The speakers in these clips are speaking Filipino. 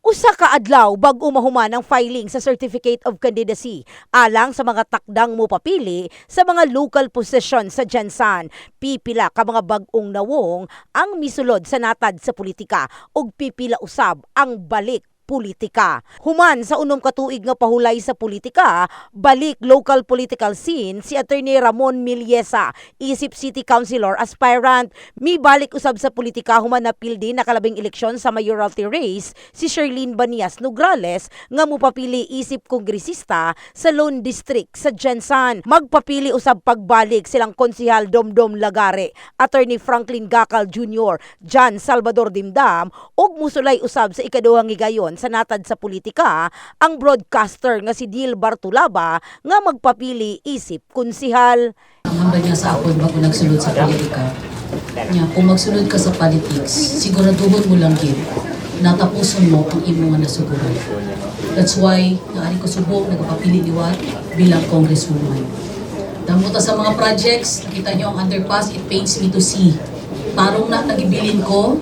Usa ka adlaw bag umahuman ang filing sa Certificate of Candidacy alang sa mga takdang mo papili sa mga local position sa Jansan. Pipila ka mga bag-ong nawong ang misulod sa natad sa politika ug pipila usab ang balik politika. Human sa unom ka tuig nga pahulay sa politika, balik local political scene si Attorney Ramon Milyesa, isip City Councilor aspirant. Mi balik usab sa politika human na pildi nakalabing eleksyon sa mayoralty race si Sherlyn Banias Nograles nga mupapili isip kongresista sa Lone District sa Jensan. Magpapili usab pagbalik silang konsihal Domdom Lagare, Attorney Franklin Gacal Jr., John Salvador Dimdam ug musulay usab sa ikaduhang higayon sa natad sa politika ang broadcaster nga si Dil Bartulaba nga magpapili isip konsihal. Ang niya sa ako bago nagsulod sa politika. Niya, kung magsulod ka sa politics, siguraduhon mo lang gid natapuson mo ang imo nga nasuguran. That's why, naari ko subok, nagpapili liwat bilang congresswoman. Damuta sa mga projects, nakita niyo ang underpass, it pains me to see. Tarong na nagibilin ko,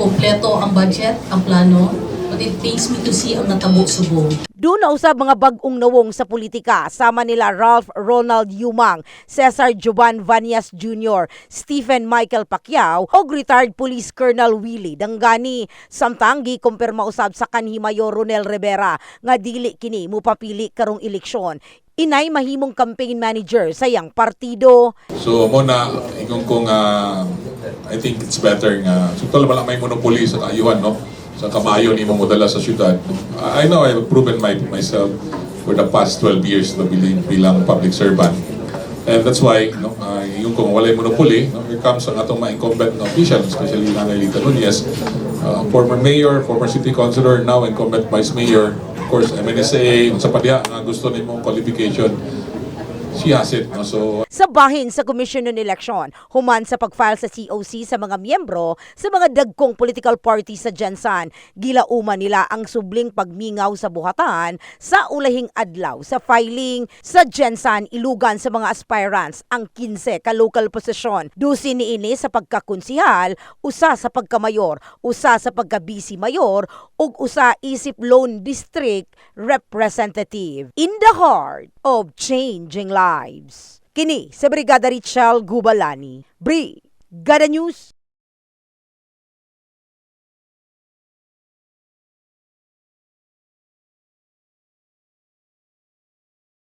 kompleto ang budget, ang plano, but it pains me to see ang natabo subong. Doon na usab mga bagong nawong sa politika sama nila Ralph Ronald Yumang, Cesar Jovan Vanias Jr., Stephen Michael Pacquiao ug retired Police Colonel Willie Dangani. Samtang gikumpirma usab sa kanhi Mayor Ronel Rivera nga dili kini mupapili karong eleksyon. Inay mahimong campaign manager sa yang partido. So mo na ingon ko nga I think it's better nga so tol wala may monopoly sa kaayuhan no sa kamayo ni mo sa syudad. I know I've proven my myself for the past 12 years na bilang, public servant. And that's why, no, uh, yung kung walay monopoly, no, here comes ang atong mga incumbent na official, especially Nanay Lita Nunez, uh, former mayor, former city councilor, now incumbent vice mayor, of course, MNSA, sa padya nga gusto nimo qualification, it. No? So, sa bahin sa Commission on Election, human sa pag-file sa COC sa mga miyembro sa mga dagkong political party sa Jansan. Gilauman nila ang subling pagmingaw sa buhatan sa ulahing adlaw sa filing sa Jansan ilugan sa mga aspirants ang 15 ka local position. Dusin ni ini sa pagkakonsihal, usa sa pagkamayor, usa sa pagka-vice mayor ug usa isip lone district representative. In the heart of changing lives. Kini sa Brigada Richel Gubalani. Brigada News